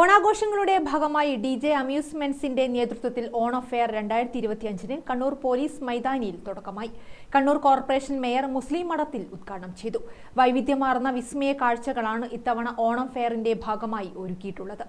ഓണാഘോഷങ്ങളുടെ ഭാഗമായി D J അമ്യൂസ്മെന്റ്സിന്റെ നേതൃത്വത്തിൽ Onam fair രണ്ടായിരത്തി ഇരുപത്തിയഞ്ചിന് കണ്ണൂർ പോലീസ് മൈതാനിയിൽ തുടക്കമായി. കണ്ണൂർ കോർപ്പറേഷൻ മേയർ മുസ്ലിം മഠത്തിൽ ഉദ്ഘാടനം ചെയ്തു. വൈവിധ്യമാർന്ന വിസ്മയ കാഴ്ചകളാണ് ഇത്തവണ ഓണം ഫെയറിന്റെ ഭാഗമായി ഒരുക്കിയിട്ടുള്ളത്.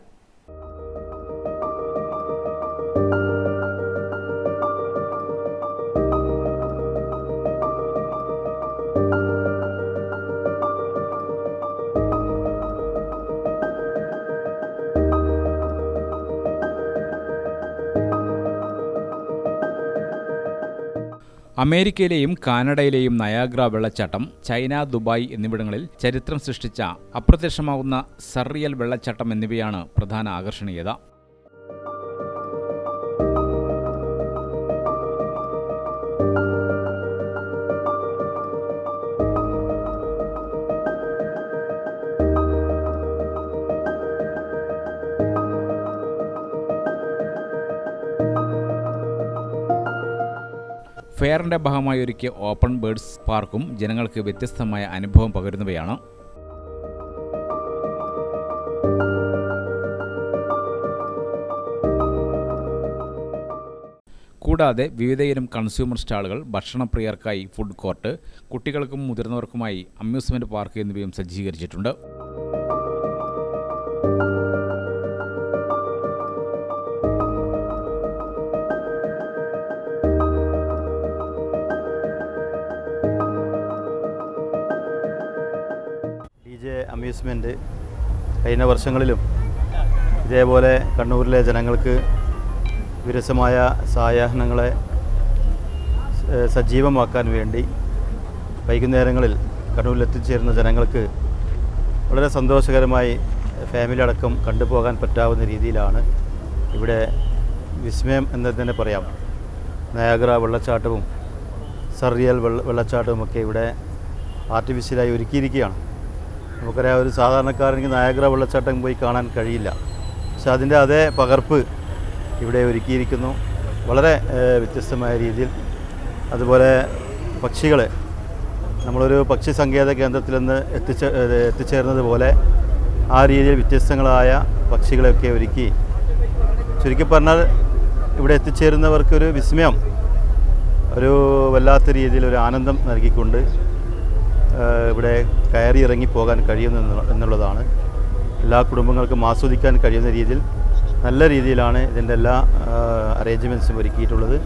അമേരിക്കയിലെയും കാനഡയിലെയും നയാഗ്ര വെള്ളച്ചാട്ടം ചൈന ദുബായ് എന്നിവിടങ്ങളിൽ ചരിത്രം സൃഷ്ടിച്ച അപ്രത്യക്ഷമാവുന്ന സർറിയൽ വെള്ളച്ചാട്ടം എന്നിവയാണ് പ്രധാന ആകർഷണീയത. ഫെയറിന്റെ ഭാഗമായി ഒരുക്കിയ ഓപ്പൺ ബേർഡ്സ് പാർക്കും ജനങ്ങൾക്ക് വ്യത്യസ്തമായ അനുഭവം പകരുന്നവയാണ്. കൂടാതെ വിവിധയിനം കൺസ്യൂമർ സ്റ്റാളുകൾ ഭക്ഷണപ്രിയർക്കായി ഫുഡ് കോർട്ട് കുട്ടികൾക്കും മുതിർന്നവർക്കുമായി അമ്യൂസ്മെന്റ് പാർക്ക് എന്നിവയും സജ്ജീകരിച്ചിട്ടുണ്ട്. അമ്യൂസ്മെന്റ് കഴിഞ്ഞ വർഷങ്ങളിലും ഇതേപോലെ കണ്ണൂരിലെ ജനങ്ങൾക്ക് വിരസമായ സായാഹ്നങ്ങളെ സജീവമാക്കാൻ വേണ്ടി വൈകുന്നേരങ്ങളിൽ കണ്ണൂരിൽ എത്തിച്ചേരുന്ന ജനങ്ങൾക്ക് വളരെ സന്തോഷകരമായി ഫാമിലി അടക്കം കണ്ടുപോകാൻ പറ്റാവുന്ന രീതിയിലാണ് ഇവിടെ വിസ്മയം എന്ന് തന്നെ പറയാം. നയാഗ്ര വെള്ളച്ചാട്ടവും സർറിയൽ വെള്ള വെള്ളച്ചാട്ടവുമൊക്കെ ഇവിടെ ആർട്ടിഫിഷ്യലായി ഒരുക്കിയിരിക്കുകയാണ്. നമുക്കറിയാം ഒരു സാധാരണക്കാരനെങ്കിൽ നയാഗ്ര വെള്ളച്ചാട്ടം പോയി കാണാൻ കഴിയില്ല. പക്ഷെ അതിന്റെ അതേ പകർപ്പ് ഇവിടെ ഒരുക്കിയിരിക്കുന്നു. വളരെ വ്യത്യസ്തമായ രീതിയിൽ. അതുപോലെ പക്ഷികളെ നമ്മളൊരു പക്ഷി സങ്കേത കേന്ദ്രത്തിൽ നിന്ന് എത്തിച്ച എത്തിച്ചേർന്നത് പോലെ ആ രീതിയിൽ വ്യത്യസ്തങ്ങളായ പക്ഷികളെയൊക്കെ ഒരുക്കി. ചുരുക്കി പറഞ്ഞാൽ ഇവിടെ എത്തിച്ചേരുന്നവർക്കൊരു വിസ്മയം ഒരു വല്ലാത്ത രീതിയിൽ ഒരു ആനന്ദം നൽകിക്കൊണ്ട് ഇവിടെ കയറി ഇറങ്ങി പോകാൻ കഴിയുന്നു എന്നുള്ളതാണ്. എല്ലാ കുടുംബങ്ങൾക്കും ആസ്വദിക്കാൻ കഴിയുന്ന രീതിയിൽ നല്ല രീതിയിലാണ് ഇതിന്റെ എല്ലാ അറേഞ്ച്മെന്റ്സും ഒരുക്കിയിട്ടുള്ളത്.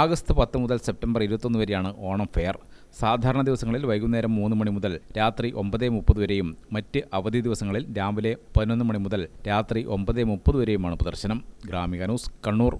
ആഗസ്റ്റ് പത്ത് മുതൽ സെപ്റ്റംബർ ഇരുപത്തൊന്ന് വരെയാണ് ഓണം ഫെയർ. സാധാരണ ദിവസങ്ങളിൽ വൈകുന്നേരം മൂന്ന് മണി മുതൽ രാത്രി ഒമ്പത് മുപ്പത് വരെയും മറ്റ് അവധി ദിവസങ്ങളിൽ രാവിലെ പതിനൊന്ന് മണി മുതൽ രാത്രി ഒമ്പത് മുപ്പത് വരെയുമാണ് പ്രദർശനം. ഗ്രാമിക ന്യൂസ് കണ്ണൂർ.